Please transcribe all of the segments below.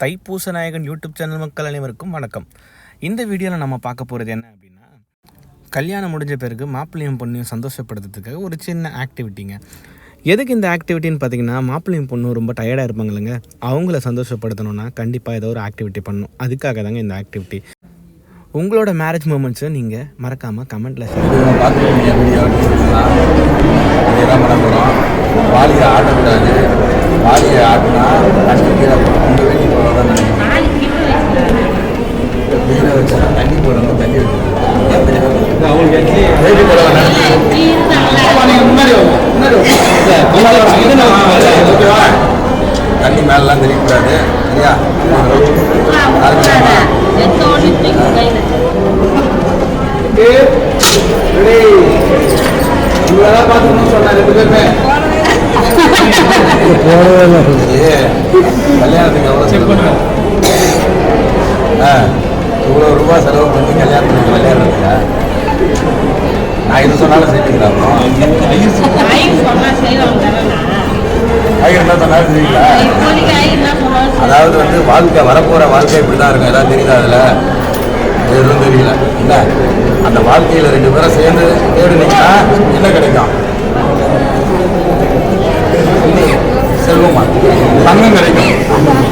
தைப்பூச நாயகன் YouTube channel மக்கள் அனைவருக்கும் வணக்கம். இந்த வீடியோவில் நம்ம பார்க்க போகிறது என்ன அப்படின்னா கல்யாணம் முடிஞ்ச பிறகு மாப்பிள்ளையும் பொண்ணையும் சந்தோஷப்படுத்துறதுக்காக ஒரு சின்ன ஆக்டிவிட்டிங்க எதுக்கு இந்த ஆக்டிவிட்டின்னு பார்த்தீங்கன்னா மாப்பிள்ளையும் பொண்ணும் ரொம்ப டயர்டாக இருப்பாங்களுங்க அவங்கள சந்தோஷப்படுத்தணும்னா கண்டிப்பாக ஏதோ ஒரு ஆக்டிவிட்டி பண்ணணும். அதுக்காக தாங்க இந்த ஆக்டிவிட்டி உங்களோட மேரேஜ் மூமெண்ட்ஸை நீங்கள் மறக்காமல் கமெண்ட்டில் ஷேர் இவங்க வீடியோ வாலியை ஆட்டக்கூடாது வாலியை ஆட்டினா தண்ணி மேலாம் தெரியக்கூடாது சரியா ஆரம்பிக்கலாமா? பார்த்துக்கணும்னு சொன்னேன் ரெண்டு பேருமே கல்யாணத்துக்கு எவ்வளோ ஆ இவ்வளோ ரூபா செலவு பண்ணி கல்யாணத்துக்கு கல்யாணத்துக்கு இது சொன்னாலும் செய்வீங்களா? ஆயிரம் தான் சொன்னாலும் செய்வீங்களா அதாவது வந்து வாழ்க்கை வரப்போகிற வாழ்க்கை இப்படி தான் இருக்கும். ஏதாவது தெரியுதா அதில்? எதுவும் தெரியல. என்ன? அந்த வாழ்க்கையில் ரெண்டு பேரும் சேர்ந்து தேடுனீங்கன்னா என்ன கிடைக்கும்? செல்வமா? தங்கம் கிடைக்கும்.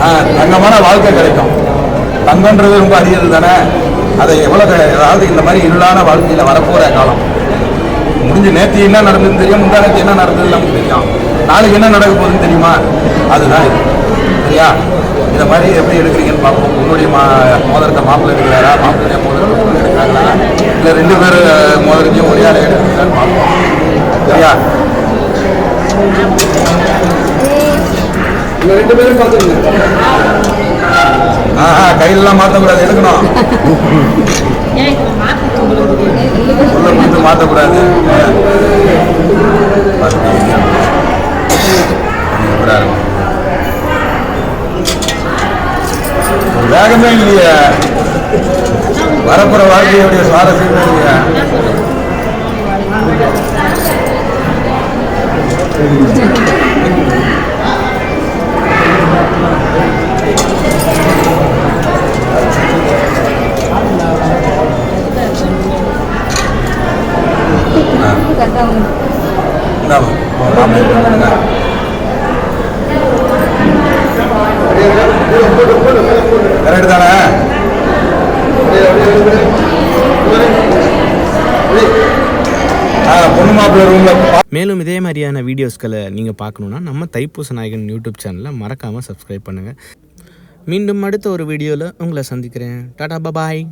ஆ தங்கமான வாழ்க்கை கிடைக்கும். தங்கன்றது ரொம்ப அரியது தானே? அதை எவ்வளோ அதாவது இந்த மாதிரி இருளான வாழ்க்கையில் வரப்போகிற காலம். முடிஞ்சு நேற்று என்ன நடந்ததுன்னு தெரியும் முந்தா நேற்று என்ன நடந்தது நமக்கு தெரியும். நாளைக்கு என்ன நடக்க போகுதுன்னு தெரியுமா? அதுதான் இது. சரியா? இதை மாதிரி எப்படி எடுக்கிறீங்கன்னு பார்ப்போம். உன்னுடைய மா மோதிரத்தை மாப்பிள்ளை எடுக்கிறாரா? மாப்பிள்ளைய பொண்ணு எடுக்கிறாங்களா? இல்லை ரெண்டு பேர் மோதிரத்தையும் ஒரே ஆளை எடுக்கிறீங்களான்னு பார்ப்போம். சரியா? ரெண்டு பேரும் பார்த்துருங்க ஆஹா கையிலலாம் மாற்றக்கூடாது எடுக்கணும். கொடுத்து மாற்றக்கூடாது வேகமே இல்லையே. வரப்புற வாழ்க்கையுடைய சுவாரஸ்யமே இல்லையா. இந்தாம்மா, உன் தானே பொண்ணு மேலும் இதே மாதிரியான வீடியோஸ்களை நீங்கள் பார்க்கணுன்னா நம்ம தைப்பூச நாயகன் யூடியூப் சேனலை மறக்காமல் சப்ஸ்கிரைப் பண்ணுங்கள் மீண்டும் அடுத்த ஒரு வீடியோவில் உங்களை சந்திக்கிறேன். டாடா பபாய்